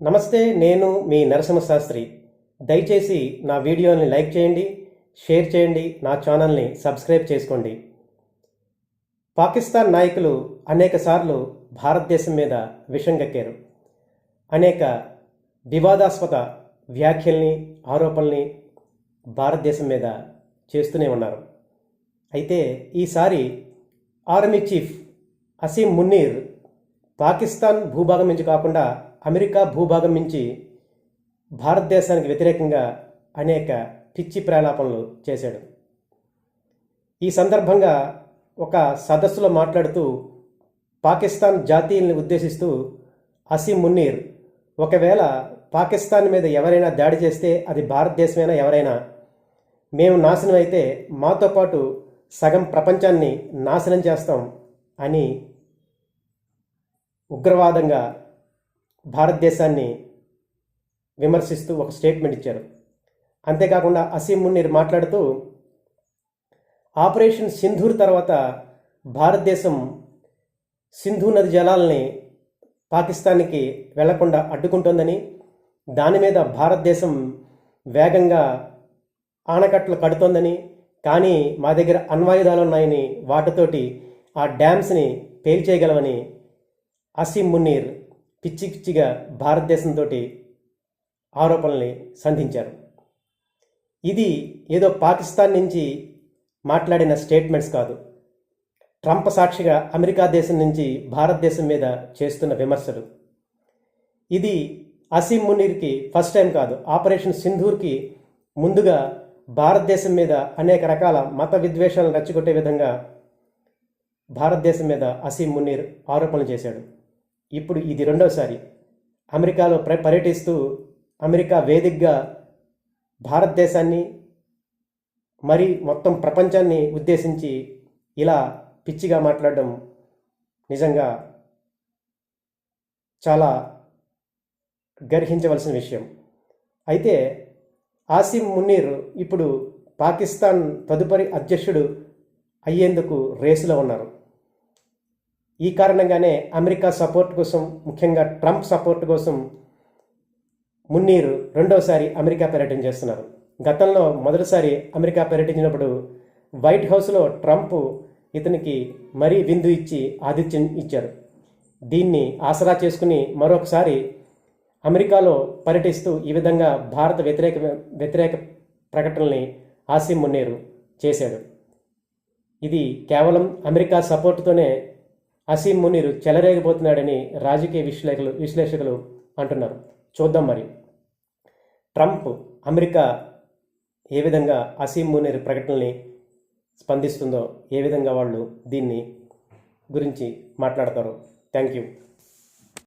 నమస్తే నేను మీ నరసింహ శాస్త్రి దయచేసి నా వీడియోని లైక్ చేయండి షేర్ చేయండి నా ఛానల్ని సబ్స్క్రైబ్ చేసుకోండి. పాకిస్తాన్ నాయకులు అనేకసార్లు భారతదేశం మీద విషం గక్కారు అనేక వివాదాస్పద వ్యాఖ్యల్ని ఆరోపణల్ని భారతదేశం మీద చేస్తూనే ఉన్నారు. అయితే ఈసారి ఆర్మీ చీఫ్ అసీం మున్నీర్ పాకిస్తాన్ భూభాగం నుంచి కాకుండా అమెరికా భూభాగం నుంచి భారతదేశానికి వ్యతిరేకంగా అనేక పిచ్చి ప్రలాపనలు చేశాడు. ఈ సందర్భంగా ఒక సదస్సులో మాట్లాడుతూ పాకిస్తాన్ జాతీయుల్ని ఉద్దేశిస్తూ అసీం మున్నీర్ ఒకవేళ పాకిస్తాన్ మీద ఎవరైనా దాడి చేస్తే అది భారతదేశమైనా ఎవరైనా? మేము నాశనం అయితే మాతో పాటు సగం ప్రపంచాన్ని నాశనం చేస్తాం అని ఉగ్రవాదంగా భారతదేశాన్ని విమర్శిస్తూ ఒక స్టేట్మెంట్ ఇచ్చారు. అంతేకాకుండా అసీం మున్నీర్ మాట్లాడుతూ ఆపరేషన్ సింధూర్ తర్వాత భారతదేశం సింధు నది జలాల్ని పాకిస్తాన్కి వెళ్ళకుండా అడ్డుకుంటోందని దాని మీద భారతదేశం వేగంగా ఆనకట్టలు కడుతోందని కానీ మా దగ్గర అణ్వాయుధాలు ఉన్నాయని వాటితోటి ఆ డ్యామ్స్ని పేల్చేయగలమని అసీం మున్నీర్ పిచ్చి పిచ్చిగా భారతదేశంతో ఆరోపణల్ని సంధించారు. ఇది ఏదో పాకిస్తాన్ నుంచి మాట్లాడిన స్టేట్మెంట్స్ కాదు. ట్రంప్ సాక్షిగా అమెరికా దేశం నుంచి భారతదేశం మీద చేస్తున్న విమర్శలు. ఇది అసీం మునీర్కి ఫస్ట్ టైం కాదు. ఆపరేషన్ సింధూర్కి ముందుగా భారతదేశం మీద అనేక రకాల మత విద్వేషాలను రెచ్చగొట్టే విధంగా భారతదేశం మీద అసీం మున్నీర్ ఆరోపణలు చేశాడు. ఇప్పుడు ఇది రెండోసారి. అమెరికాలో ప్ర పర్యటిస్తూ అమెరికా వేదికగా భారతదేశాన్ని మరి మొత్తం ప్రపంచాన్ని ఉద్దేశించి ఇలా పిచ్చిగా మాట్లాడడం నిజంగా చాలా గర్హించవలసిన విషయం. అయితే ఆసిం మున్నీర్ ఇప్పుడు పాకిస్తాన్ తదుపరి అధ్యక్షుడు అయ్యేందుకు రేసులో ఉన్నారు. ఈ కారణంగానే అమెరికా సపోర్ట్ కోసం ముఖ్యంగా ట్రంప్ సపోర్ట్ కోసం మున్నీరు రెండోసారి అమెరికా పర్యటన చేస్తున్నారు. గతంలో మొదటిసారి అమెరికా పర్యటించినప్పుడు వైట్ హౌస్లో ట్రంప్ ఇతనికి మరీ విందు ఇచ్చి ఆతిథ్యం ఇచ్చారు. దీన్ని ఆసరా చేసుకుని మరొకసారి అమెరికాలో పర్యటిస్తూ ఈ విధంగా భారత వ్యతిరేక వ్యతిరేక ప్రకటనల్ని ఆసిమ్ మున్నేరు చేశాడు ఇది కేవలం అమెరికా సపోర్టుతోనే అసీం మునీరు చెలరేగిపోతున్నాడని రాజకీయ విశ్లేషకులు విశ్లేషకులు అంటున్నారు. చూద్దాం మరి. ట్రంప్ అమెరికా ఏ విధంగా అసీం మునీర్ ప్రకటనల్ని స్పందిస్తుందో ఏ విధంగా వాళ్ళు దీన్ని గురించి మాట్లాడతారు. Thank you.